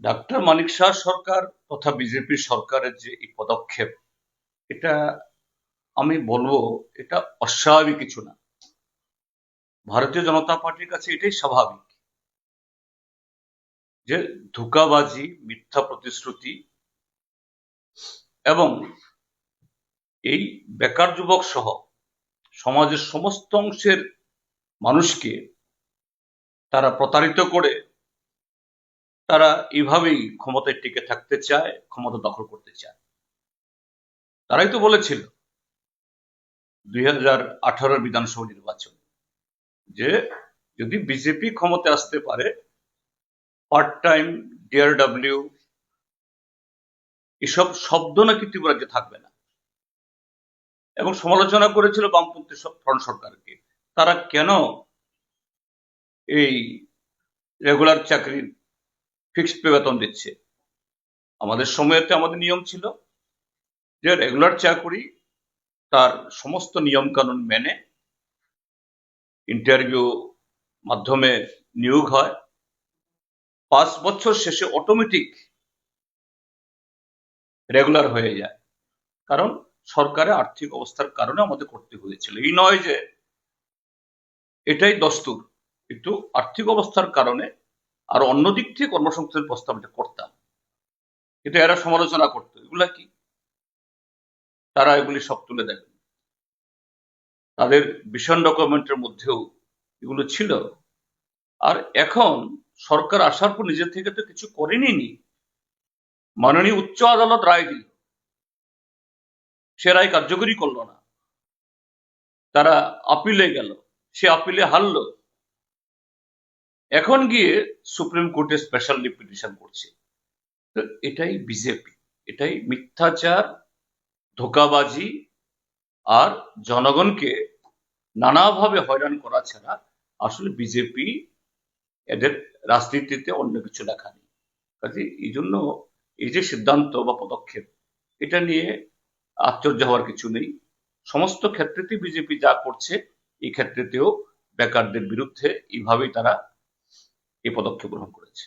Doctor মানিক শাহ সরকার তথা BJP সরকারের যে এই পদক্ষেপ, এটা আমি বলব, এটা অস্বাভাবিক কিছু না। ভারতীয় জনতা পার্টির কাছে এটাই স্বাভাবিক যে ধোকাবাজি, মিথ্যা প্রতিশ্রুতি এবং এই বেকার যুবক সহ সমাজের সমস্ত অংশের মানুষকে তারা প্রতারিত করে তারা এভাবেই ক্ষমতায় টিকে থাকতে চায়, ক্ষমতা দখল করতে চায়। তারাই তো বলেছিল দুই হাজার আঠারোর বিধানসভা নির্বাচন যে যদি বিজেপি ক্ষমতা আসতে পারে পার্ট টাইম ডিআরডব্লিউ এসব শব্দ নাকি ত্রিপুরাজ্যে থাকবে না। এবং সমালোচনা করেছিল বামপন্থী ফ্রন্ট সরকারকে। তারা কেন এই রেগুলার চাকরির ফিক্সড পে বেতন দিচ্ছে। আমাদের সময়তে আমাদের নিয়ম ছিল যে রেগুলার চাকরি তার সমস্ত নিয়ম কানুন মেনে ইন্টারভিউ মাধ্যমে নিয়োগ হয়। পাঁচ বছর শেষে অটোমেটিক রেগুলার হয়ে যায়। কারণ সরকারের আর্থিক অবস্থার কারণে আমাদের করতে হয়েছিল। এই নয় যে এটাই দস্তুর কিন্তু আর্থিক অবস্থার কারণে আর অন্য দিক থেকে কর্মসংস্থানের প্রস্তাব এটা করতাম। কিন্তু এরা সমালোচনা করতো। এগুলা কি? তারা এগুলি সব তুলে দেবেন তাদের ভীষণ ডকুমেন্টের মধ্যেও এগুলো ছিল। আর এখন সরকার আসার পর নিজের থেকে তো কিছু করেনি মাননীয় উচ্চ আদালত রায় দিল। সে রায় কার্যকরী করল না। তারা আপিলে গেল। সে আপিলে হারলো। এখন গিয়ে সুপ্রিম কোর্টে স্পেশাল পিটিশন করছে। তো এটাই বিজেপি এটাই মিথ্যাচার, ধোকাবাজি, আর জনগণকে নানাভাবে হয়রান করা ছাড়া আসলে বিজেপি এদের রাজনীতিতে অন্য কিছু লেখা নেই। কাজে এই জন্য এই যে সিদ্ধান্ত বা পদক্ষেপ, এটা নিয়ে আশ্চর্য হওয়ার কিছু নেই। সমস্ত ক্ষেত্রেতেই বিজেপি যা করছে, এই ক্ষেত্রেতেও বেকারদের বিরুদ্ধে এইভাবেই তারা এই পদক্ষেপ গ্রহণ করেছে।